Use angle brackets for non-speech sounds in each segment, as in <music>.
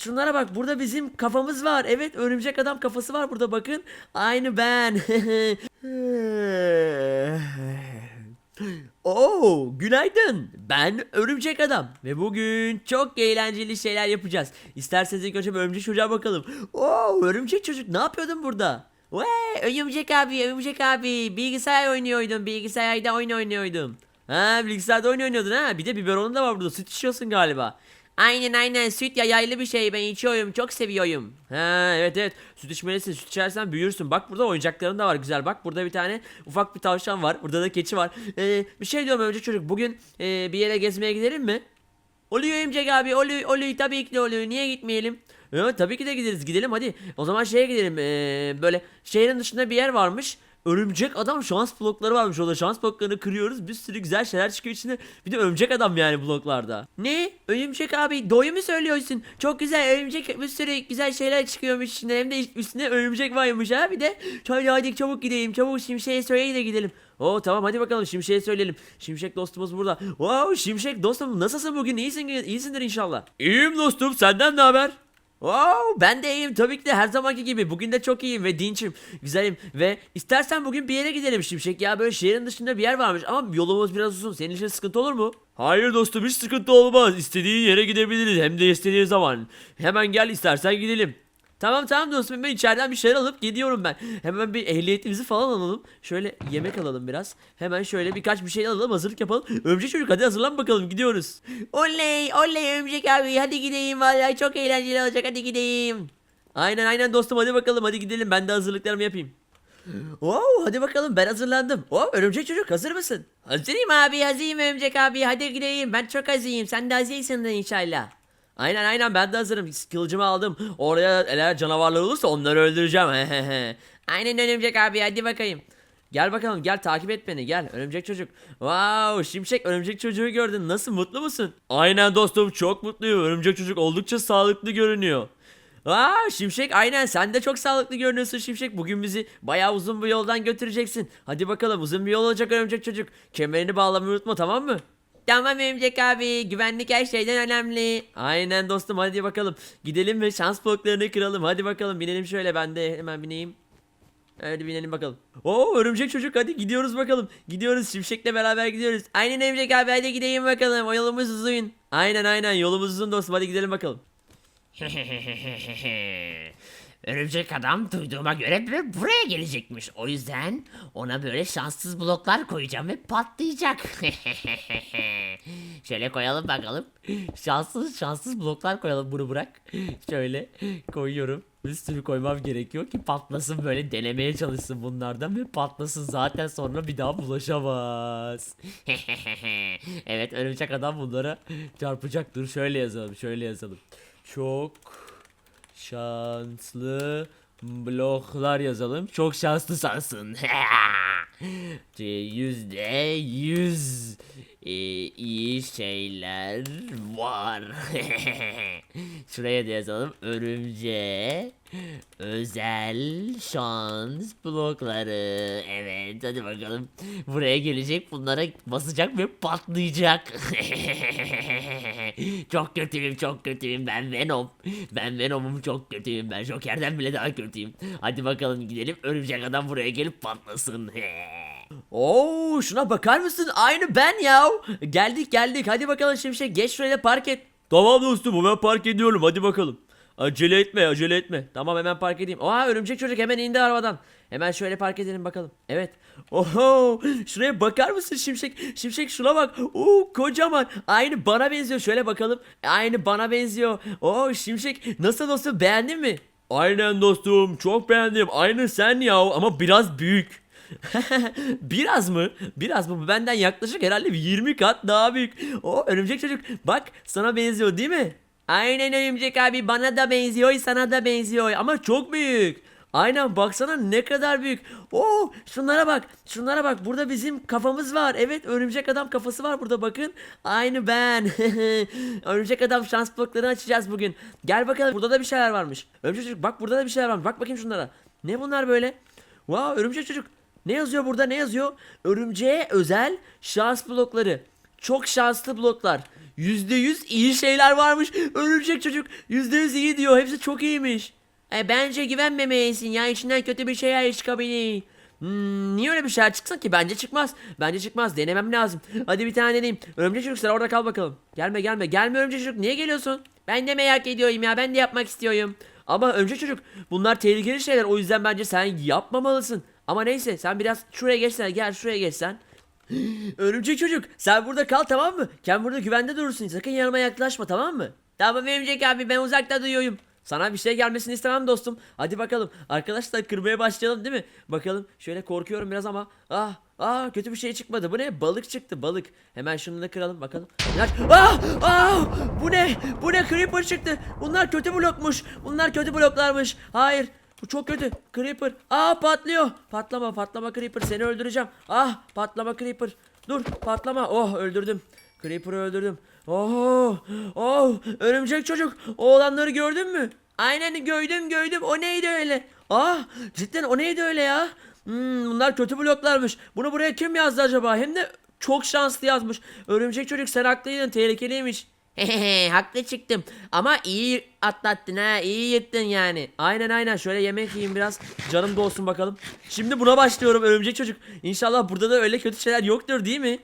şunlara bak burada bizim kafamız var. Evet örümcek adam kafası var burada bakın. Aynı ben. <laughs> Oo, günaydın. Ben Örümcek Adam ve bugün çok eğlenceli şeyler yapacağız. İsterseniz ilk önce örümcek çocuğa bakalım. Oo, örümcek çocuk ne yapıyordun burada? Vay, örümcek abi, örümcek abi. Bilgisayar oynuyordum, bilgisayarda oyun oynuyordum. Ha, bilgisayarda oyun oynuyordun ha. Bir de biberonun da var burada. Süt içiyorsun galiba. Aynen aynen süt ya yaylı bir şey ben içiyorum çok seviyorum. Ha evet evet süt içmelisin süt içersen büyürsün. Bak burada oyuncakların da var güzel bak burada bir tane ufak bir tavşan var burada da keçi var. Ee, bir şey diyorum önce çocuk bugün e, bir yere gezmeye gidelim mi? Oluyor Emcek abi oluyor, oluyor tabii ki de oluyor niye gitmeyelim? Evet tabii ki de gideriz gidelim hadi. O zaman şeye gidelim ee, böyle şehrin dışında bir yer varmış. Örümcek adam şans blokları varmış orada şans bloklarını kırıyoruz bir sürü güzel şeyler çıkıyor içinde bir de örümcek adam yani bloklarda. Ne? Örümcek abi doğru mu söylüyorsun? Çok güzel örümcek bir sürü güzel şeyler çıkıyormuş içinde hem de üstüne örümcek varmış ha bir de. Şöyle hadi çabuk gidelim çabuk şimşeğe söyle de gidelim. Oo tamam hadi bakalım Şimşek'e söyleyelim. Şimşek dostumuz burada. Wow Şimşek dostum nasılsın bugün? İyisin, iyisindir inşallah. İyiyim dostum senden ne haber? Wow ben de iyiyim tabii ki de her zamanki gibi. Bugün de çok iyiyim ve dinçim. Güzelim ve istersen bugün bir yere gidelim Şimşek ya. Böyle şehrin dışında bir yer varmış ama yolumuz biraz uzun. Senin için sıkıntı olur mu? Hayır dostum hiç sıkıntı olmaz. İstediğin yere gidebiliriz hem de istediğin zaman. Hemen gel istersen gidelim. Tamam tamam dostum ben içeriden bir şeyler alıp gidiyorum ben. Hemen bir ehliyetimizi falan alalım. Şöyle yemek alalım biraz. Hemen şöyle birkaç bir şey alalım hazırlık yapalım. Örümcek çocuk hadi hazırlan bakalım gidiyoruz. Oley oley örümcek abi hadi gideyim vallahi çok eğlenceli olacak hadi gideyim. Aynen aynen dostum hadi bakalım hadi gidelim ben de hazırlıklarımı yapayım. Wow hadi bakalım ben hazırlandım. Oh örümcek çocuk hazır mısın? Hazırım abi hazırım örümcek abi hadi gideyim ben çok hazırım sen de hazırsın inşallah. Aynen aynen ben de hazırım. Kılıcımı aldım. Oraya eğer canavarlar olursa onları öldüreceğim. <laughs> aynen örümcek abi hadi bakayım. Gel bakalım gel takip et beni gel örümcek çocuk. Wow şimşek örümcek çocuğu gördün nasıl mutlu musun? Aynen dostum çok mutluyum örümcek çocuk oldukça sağlıklı görünüyor. Aa Şimşek aynen sen de çok sağlıklı görünüyorsun Şimşek. Bugün bizi bayağı uzun bir yoldan götüreceksin. Hadi bakalım uzun bir yol olacak örümcek çocuk. Kemerini bağlamayı unutma tamam mı? Tamam Örümcek abi güvenlik her şeyden önemli. Aynen dostum hadi bakalım. Gidelim ve şans bloklarını kıralım. Hadi bakalım binelim şöyle ben de hemen bineyim. Hadi binelim bakalım. Oo örümcek çocuk hadi gidiyoruz bakalım. Gidiyoruz Şimşek'le beraber gidiyoruz. Aynen Örümcek abi hadi gideyim bakalım. O yolumuz uzun. Aynen aynen yolumuz uzun dostum hadi gidelim bakalım. <laughs> Örümcek adam duyduğuma göre böyle buraya gelecekmiş. O yüzden ona böyle şanssız bloklar koyacağım ve patlayacak. <laughs> Şöyle koyalım bakalım. Şanssız şanssız bloklar koyalım bunu bırak. Şöyle koyuyorum. Bir sürü koymam gerekiyor ki patlasın böyle denemeye çalışsın bunlardan ve patlasın zaten sonra bir daha bulaşamaz. <laughs> evet örümcek adam bunlara çarpacak. Dur şöyle yazalım şöyle yazalım. Çok şanslı bloklar yazalım. Çok şanslı sansın. <laughs> Yüzde yüz e, iyi şeyler var. <laughs> Şuraya da yazalım. Örümce özel şans blokları. Evet hadi bakalım. Buraya gelecek bunlara basacak ve patlayacak. <laughs> çok kötüyüm çok kötüyüm ben Venom. Ben Venom'um çok kötüyüm ben Joker'den bile daha kötüyüm. Hadi bakalım gidelim örümcek adam buraya gelip patlasın. <laughs> Oo şuna bakar mısın? Aynı ben ya. Geldik geldik. Hadi bakalım Şimşek geç şuraya park et. Tamam dostum hemen park ediyorum. Hadi bakalım. Acele etme acele etme. Tamam hemen park edeyim. Oha örümcek çocuk hemen indi arabadan. Hemen şöyle park edelim bakalım. Evet. Oho şuraya bakar mısın Şimşek? Şimşek şuna bak. Oo kocaman. Aynı bana benziyor. Şöyle bakalım. Aynı bana benziyor. Oo Şimşek nasıl dostum beğendin mi? Aynen dostum çok beğendim. Aynı sen ya ama biraz büyük. <laughs> Biraz mı? Biraz mı? Bu benden yaklaşık herhalde bir 20 kat daha büyük. O örümcek çocuk bak sana benziyor değil mi? Aynen örümcek abi bana da benziyor sana da benziyor ama çok büyük. Aynen baksana ne kadar büyük. Oo şunlara bak. Şunlara bak. Burada bizim kafamız var. Evet örümcek adam kafası var burada bakın. Aynı ben. <laughs> örümcek adam şans bloklarını açacağız bugün. Gel bakalım burada da bir şeyler varmış. Örümcek çocuk bak burada da bir şeyler varmış. Bak bakayım şunlara. Ne bunlar böyle? Wow örümcek çocuk. Ne yazıyor burada ne yazıyor? Örümceğe özel şans blokları. çok şanslı bloklar. %100 iyi şeyler varmış. Örümcek çocuk %100 iyi diyor. Hepsi çok iyiymiş. E, bence güvenmemelisin ya. içinden kötü bir şeyler çıkabilir. Hmm, niye öyle bir şeyler çıksın ki? Bence çıkmaz. Bence çıkmaz. Denemem lazım. Hadi bir tane deneyeyim. Örümcek çocuk sen orada kal bakalım. Gelme gelme. Gelme örümcek çocuk. Niye geliyorsun? Ben de merak ediyorum ya. Ben de yapmak istiyorum. Ama örümcek çocuk bunlar tehlikeli şeyler. O yüzden bence sen yapmamalısın. Ama neyse sen biraz şuraya geçsene. Gel şuraya geçsen. <gasps> Örümcek çocuk sen burada kal tamam mı? Sen burada güvende durursun sakın yanıma yaklaşma tamam mı? Tamam örümcek abi ben uzakta duyuyorum. Sana bir şey gelmesini istemem dostum. Hadi bakalım. Arkadaşlar kırmaya başlayalım değil mi? Bakalım. Şöyle korkuyorum biraz ama. Ah ah kötü bir şey çıkmadı. Bu ne? Balık çıktı balık. Hemen şunu da kıralım bakalım. Ah ah bu ne? Bu ne? Creeper çıktı. Bunlar kötü blokmuş. Bunlar kötü bloklarmış. Hayır. Bu çok kötü. Creeper. Aa patlıyor. Patlama patlama Creeper seni öldüreceğim. Ah patlama Creeper. Dur patlama. Oh öldürdüm. Creeper'ı öldürdüm. Oh oh örümcek çocuk. O olanları gördün mü? Aynen gördüm gördüm. O neydi öyle? Ah cidden o neydi öyle ya? Hmm, bunlar kötü bloklarmış. Bunu buraya kim yazdı acaba? Hem de çok şanslı yazmış. Örümcek çocuk sen haklıydın tehlikeliymiş. <laughs> Haklı çıktım. Ama iyi atlattın ha iyi yırttın yani. Aynen aynen şöyle yemek yiyeyim biraz. Canım da olsun bakalım. Şimdi buna başlıyorum örümcek çocuk. İnşallah burada da öyle kötü şeyler yoktur değil mi?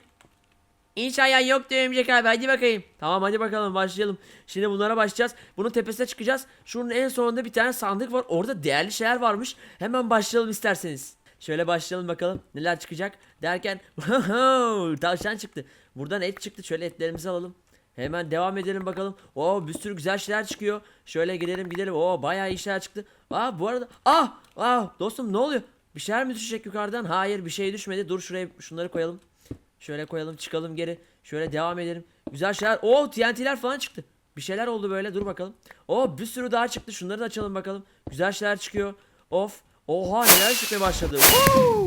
İnşallah yok örümcek abi hadi bakayım. Tamam hadi bakalım başlayalım. Şimdi bunlara başlayacağız. Bunun tepesine çıkacağız. Şunun en sonunda bir tane sandık var. Orada değerli şeyler varmış. Hemen başlayalım isterseniz. Şöyle başlayalım bakalım neler çıkacak derken <laughs> tavşan çıktı. Buradan et çıktı. Şöyle etlerimizi alalım. Hemen devam edelim bakalım. Oo bir sürü güzel şeyler çıkıyor. Şöyle gidelim gidelim. Oo bayağı iyi şeyler çıktı. Aa bu arada ah ah dostum ne oluyor? Bir şeyler mi düşecek yukarıdan? Hayır bir şey düşmedi. Dur şuraya şunları koyalım. Şöyle koyalım çıkalım geri. Şöyle devam edelim. Güzel şeyler. Oo TNT'ler falan çıktı. Bir şeyler oldu böyle dur bakalım. Oo bir sürü daha çıktı. Şunları da açalım bakalım. Güzel şeyler çıkıyor. Of. Oha neler çıkmaya başladı. Woo!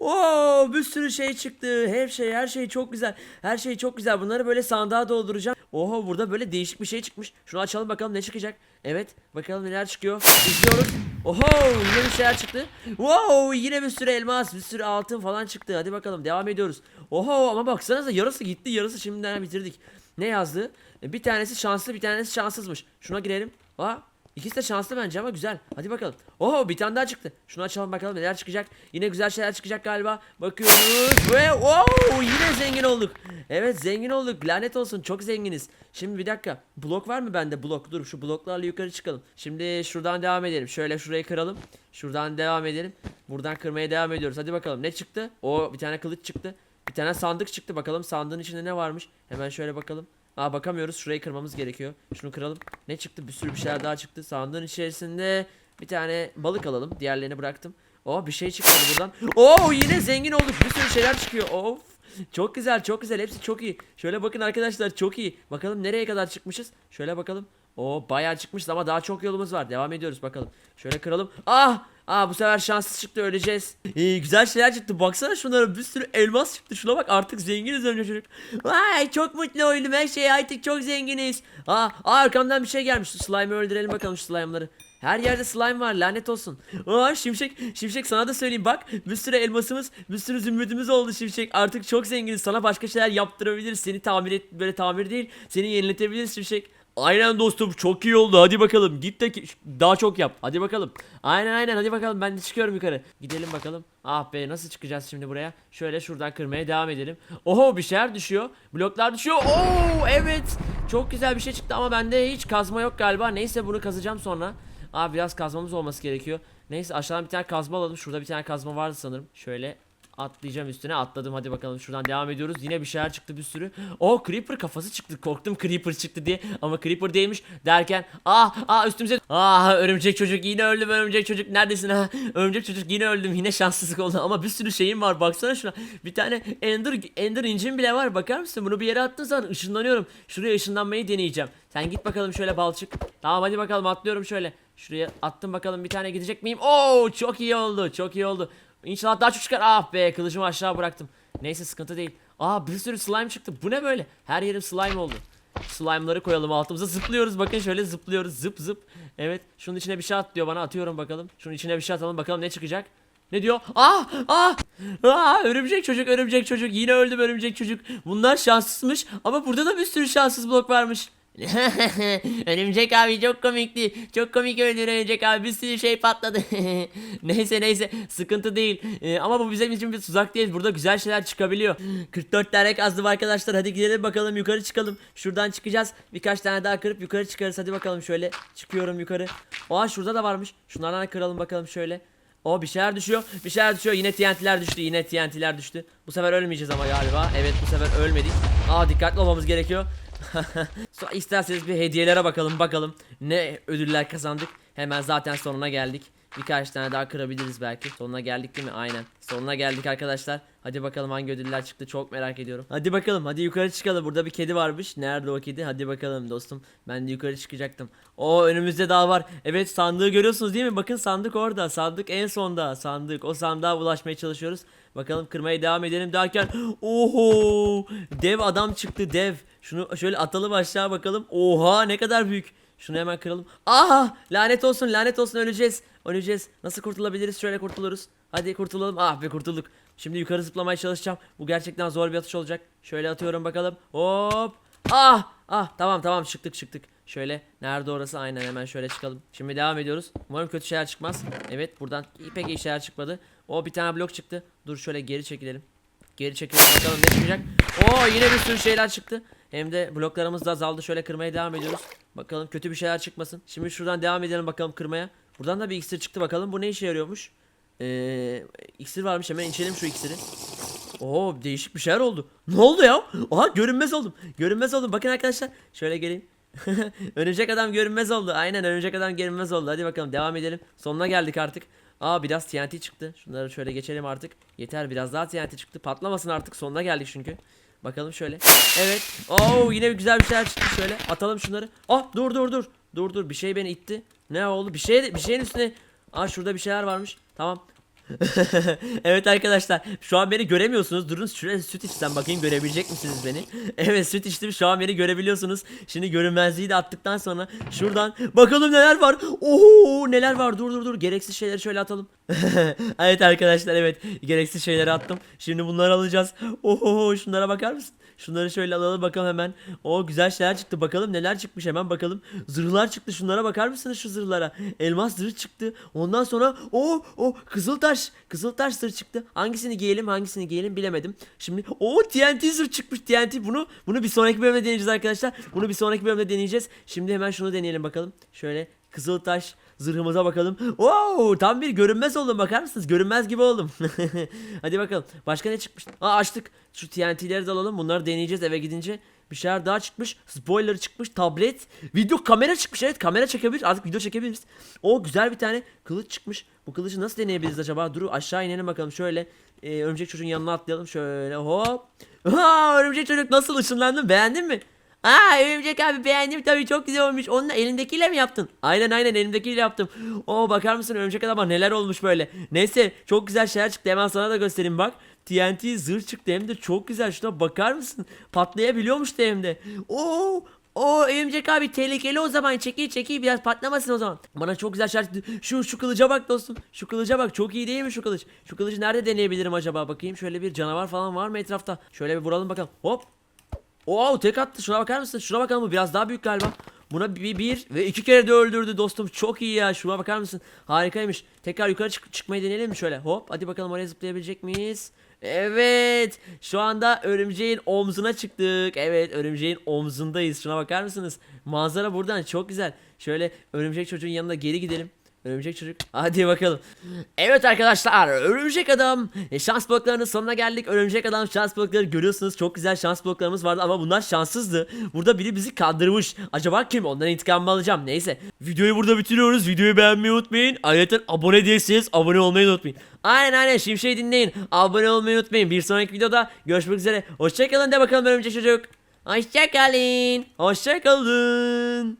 Oo bir sürü şey çıktı. Her şey her şey çok güzel. Her şey çok güzel. Bunları böyle sandığa dolduracağım. Oho burada böyle değişik bir şey çıkmış. Şunu açalım bakalım ne çıkacak. Evet bakalım neler çıkıyor. İzliyoruz. Oho yine bir şeyler çıktı. Wow yine bir sürü elmas bir sürü altın falan çıktı. Hadi bakalım devam ediyoruz. Oho ama baksanıza yarısı gitti yarısı şimdiden bitirdik. Ne yazdı? E, Bir tanesi şanslı bir tanesi şanssızmış. Şuna girelim. Aa İkisi de şanslı bence ama güzel. Hadi bakalım. Oho bir tane daha çıktı. Şunu açalım bakalım neler çıkacak. Yine güzel şeyler çıkacak galiba. Bakıyoruz ve wow yine zengin olduk. Evet zengin olduk. Lanet olsun çok zenginiz. Şimdi bir dakika. Blok var mı bende? Blok. Dur şu bloklarla yukarı çıkalım. Şimdi şuradan devam edelim. Şöyle şurayı kıralım. Şuradan devam edelim. Buradan kırmaya devam ediyoruz. Hadi bakalım ne çıktı? O bir tane kılıç çıktı. Bir tane sandık çıktı. Bakalım sandığın içinde ne varmış? Hemen şöyle bakalım. Aa bakamıyoruz. Şurayı kırmamız gerekiyor. Şunu kıralım. Ne çıktı? Bir sürü bir şeyler daha çıktı. Sandığın içerisinde bir tane balık alalım. Diğerlerini bıraktım. Oh bir şey çıktı buradan. Oh yine zengin olduk. Bir sürü şeyler çıkıyor. Of. Çok güzel, çok güzel. Hepsi çok iyi. Şöyle bakın arkadaşlar çok iyi. Bakalım nereye kadar çıkmışız? Şöyle bakalım. O bayağı çıkmışız ama daha çok yolumuz var. Devam ediyoruz bakalım. Şöyle kıralım. Ah! Aa bu sefer şanssız çıktı öleceğiz. İyi güzel şeyler çıktı. Baksana şunlara bir sürü elmas çıktı. Şuna bak artık zenginiz önce çocuk. Vay çok mutlu oldum her şey artık çok zenginiz. Aa, aa arkamdan bir şey gelmiş. Şu slime'ı öldürelim bakalım şu slime'ları. Her yerde slime var lanet olsun. Aa Şimşek, Şimşek sana da söyleyeyim bak bir sürü elmasımız, bir sürü zümrüdümüz oldu Şimşek. Artık çok zenginiz. Sana başka şeyler yaptırabiliriz. Seni tamir et böyle tamir değil. Seni yeniletebiliriz Şimşek. Aynen dostum çok iyi oldu. Hadi bakalım git de daha çok yap. Hadi bakalım. Aynen aynen. Hadi bakalım ben de çıkıyorum yukarı. Gidelim bakalım. Ah be nasıl çıkacağız şimdi buraya? Şöyle şuradan kırmaya devam edelim. Oho bir şeyler düşüyor. Bloklar düşüyor. Oo evet. Çok güzel bir şey çıktı ama bende hiç kazma yok galiba. Neyse bunu kazacağım sonra. Aa biraz kazmamız olması gerekiyor. Neyse aşağıdan bir tane kazma alalım. Şurada bir tane kazma vardı sanırım. Şöyle Atlayacağım üstüne atladım. Hadi bakalım şuradan devam ediyoruz. Yine bir şeyler çıktı bir sürü. Oh Creeper kafası çıktı. Korktum Creeper çıktı diye. Ama Creeper değilmiş derken ah ah üstümüze ah örümcek çocuk yine öldüm örümcek çocuk. Neredesin? Ha örümcek çocuk yine öldüm. Yine şanssızlık oldu. Ama bir sürü şeyim var. Baksana şuna. Bir tane Ender Ender incin bile var. Bakar mısın? Bunu bir yere attığın zaman ışınlanıyorum şuraya ışınlanmayı deneyeceğim. Sen git bakalım şöyle balçık. Tamam hadi bakalım. Atlıyorum şöyle. Şuraya attım bakalım. Bir tane gidecek miyim? Oo çok iyi oldu çok iyi oldu İnşallah daha çok çıkar. Ah be kılıcımı aşağı bıraktım. Neyse sıkıntı değil. Aa bir sürü slime çıktı. Bu ne böyle? Her yerim slime oldu. Slime'ları koyalım altımıza zıplıyoruz. Bakın şöyle zıplıyoruz. Zıp zıp. Evet. Şunun içine bir şey at diyor bana. Atıyorum bakalım. Şunun içine bir şey atalım. Bakalım ne çıkacak. Ne diyor? Ah ah ah örümcek çocuk örümcek çocuk yine öldüm örümcek çocuk. Bunlar şanssızmış ama burada da bir sürü şanssız blok varmış. <laughs> örümcek abi çok komikti. Çok komik öldü örümcek abi bir sürü şey patladı. <laughs> neyse neyse sıkıntı değil. Ee, ama bu bizim için bir tuzak değil. Burada güzel şeyler çıkabiliyor. 44 tane kazdım arkadaşlar. Hadi gidelim bakalım yukarı çıkalım. Şuradan çıkacağız. Birkaç tane daha kırıp yukarı çıkarız. Hadi bakalım şöyle. Çıkıyorum yukarı. Aa şurada da varmış. Şunlardan da kıralım bakalım şöyle. O bir şeyler düşüyor. Bir şeyler düşüyor. Yine TNT'ler düştü. Yine TNT'ler düştü. Bu sefer ölmeyeceğiz ama galiba. Evet bu sefer ölmedik. Aa dikkatli olmamız gerekiyor. <laughs> so, isterseniz bir hediyelere bakalım bakalım. Ne ödüller kazandık. Hemen zaten sonuna geldik. Birkaç tane daha kırabiliriz belki. Sonuna geldik değil mi? Aynen. Sonuna geldik arkadaşlar. Hadi bakalım hangi ödüller çıktı çok merak ediyorum. Hadi bakalım hadi yukarı çıkalım. Burada bir kedi varmış. Nerede o kedi? Hadi bakalım dostum. Ben de yukarı çıkacaktım. O önümüzde daha var. Evet sandığı görüyorsunuz değil mi? Bakın sandık orada. Sandık en sonda. Sandık. O sandığa ulaşmaya çalışıyoruz. Bakalım kırmaya devam edelim derken. Oho! Dev adam çıktı dev. Şunu şöyle atalım aşağı bakalım. Oha ne kadar büyük. Şunu hemen kıralım. Aha! Lanet olsun, lanet olsun öleceğiz. Öleceğiz. Nasıl kurtulabiliriz? Şöyle kurtuluruz. Hadi kurtulalım. Ah be kurtulduk. Şimdi yukarı zıplamaya çalışacağım. Bu gerçekten zor bir atış olacak. Şöyle atıyorum bakalım. Hop! Ah! Ah tamam tamam çıktık çıktık. Şöyle nerede orası aynen hemen şöyle çıkalım. Şimdi devam ediyoruz. Umarım kötü şeyler çıkmaz. Evet buradan pek iyi şeyler çıkmadı. O bir tane blok çıktı. Dur şöyle geri çekilelim. Geri çekelim bakalım ne çıkacak. Oo yine bir sürü şeyler çıktı. Hem de bloklarımız da azaldı. Şöyle kırmaya devam ediyoruz. Bakalım kötü bir şeyler çıkmasın. Şimdi şuradan devam edelim bakalım kırmaya. Buradan da bir iksir çıktı bakalım. Bu ne işe yarıyormuş? Ee, iksir varmış hemen içelim şu iksiri. Oo değişik bir şeyler oldu. Ne oldu ya? Oha görünmez oldum. Görünmez oldum. Bakın arkadaşlar. Şöyle geleyim. <laughs> örümcek adam görünmez oldu. Aynen örümcek adam görünmez oldu. Hadi bakalım devam edelim. Sonuna geldik artık. Aa biraz TNT çıktı. Şunları şöyle geçelim artık. Yeter biraz daha TNT çıktı. Patlamasın artık. Sonuna geldik çünkü. Bakalım şöyle. Evet. Oo yine bir güzel bir şeyler çıktı şöyle. Atalım şunları. Ah dur dur dur. Dur dur bir şey beni itti. Ne oldu? Bir şey bir şeyin üstüne. Aa şurada bir şeyler varmış. Tamam. <laughs> evet arkadaşlar şu an beni göremiyorsunuz. Durun şuraya süt içsem bakayım görebilecek misiniz beni? <laughs> Evet süt içtim şu an beni görebiliyorsunuz. Şimdi görünmezliği de attıktan sonra şuradan bakalım neler var. Oho neler var? Dur dur dur gereksiz şeyleri şöyle atalım. <laughs> Evet arkadaşlar evet gereksiz şeyleri attım. Şimdi bunları alacağız. Oho şunlara bakar mısın Şunları şöyle alalım bakalım hemen. O güzel şeyler çıktı. Bakalım neler çıkmış hemen bakalım. Zırhlar çıktı. Şunlara bakar mısınız şu zırhlara? Elmas zırh çıktı. Ondan sonra o o kızıltaş. Kızıltaş zırh çıktı. Hangisini giyelim hangisini giyelim bilemedim. Şimdi o TNT zırh çıkmış TNT. Bunu bunu bir sonraki bölümde deneyeceğiz arkadaşlar. Bunu bir sonraki bölümde deneyeceğiz. Şimdi hemen şunu deneyelim bakalım. Şöyle Kızıltaş zırhımıza bakalım. Wow, tam bir görünmez oldum bakar mısınız? Görünmez gibi oldum. <laughs> Hadi bakalım. Başka ne çıkmış? Aa açtık. Şu TNT'leri de alalım. Bunları deneyeceğiz eve gidince. Bir şeyler daha çıkmış. Spoiler çıkmış. Tablet. Video kamera çıkmış. Evet kamera çekebiliriz. Artık video çekebiliriz. O güzel bir tane kılıç çıkmış. Bu kılıcı nasıl deneyebiliriz acaba? Dur aşağı inelim bakalım. Şöyle e, örümcek çocuğun yanına atlayalım. Şöyle hop. Ha, örümcek çocuk nasıl ışınlandın? Beğendin mi? Aa örümcek abi beğendim tabii çok güzel olmuş. Onu da elindekiyle mi yaptın? Aynen aynen elimdekiyle yaptım. Oo bakar mısın örümcek adama neler olmuş böyle. Neyse çok güzel şeyler çıktı hemen sana da göstereyim bak. TNT zırh çıktı hem de çok güzel şuna bakar mısın? Patlayabiliyormuş da hem de. Oo o örümcek abi tehlikeli o zaman çekil çekil biraz patlamasın o zaman. Bana çok güzel çıktı. Şu şu kılıca bak dostum. Şu kılıca bak çok iyi değil mi şu kılıç? Şu kılıcı nerede deneyebilirim acaba? Bakayım şöyle bir canavar falan var mı etrafta? Şöyle bir vuralım bakalım. Hop Oo tek attı. Şuna bakar mısın? Şuna bakalım bu biraz daha büyük galiba. Buna bir, bir ve iki kere de öldürdü dostum. Çok iyi ya. Şuna bakar mısın? Harikaymış. Tekrar yukarı çık çıkmayı deneyelim mi şöyle? Hop hadi bakalım oraya zıplayabilecek miyiz? Evet. Şu anda örümceğin omzuna çıktık. Evet örümceğin omzundayız. Şuna bakar mısınız? Manzara buradan çok güzel. Şöyle örümcek çocuğun yanına geri gidelim. Örümcek çocuk. <laughs> Hadi bakalım. Evet arkadaşlar. Örümcek adam. E, şans bloklarının sonuna geldik. Örümcek adam şans blokları görüyorsunuz. Çok güzel şans bloklarımız vardı ama bunlar şanssızdı. Burada biri bizi kandırmış. Acaba kim? Ondan intikamımı alacağım. Neyse. Videoyu burada bitiriyoruz. Videoyu beğenmeyi unutmayın. Ayrıca abone değilseniz abone olmayı unutmayın. Aynen aynen. Şimşek'i dinleyin. Abone olmayı unutmayın. Bir sonraki videoda görüşmek üzere. Hoşçakalın de bakalım örümcek çocuk. Hoşçakalın. Hoşçakalın.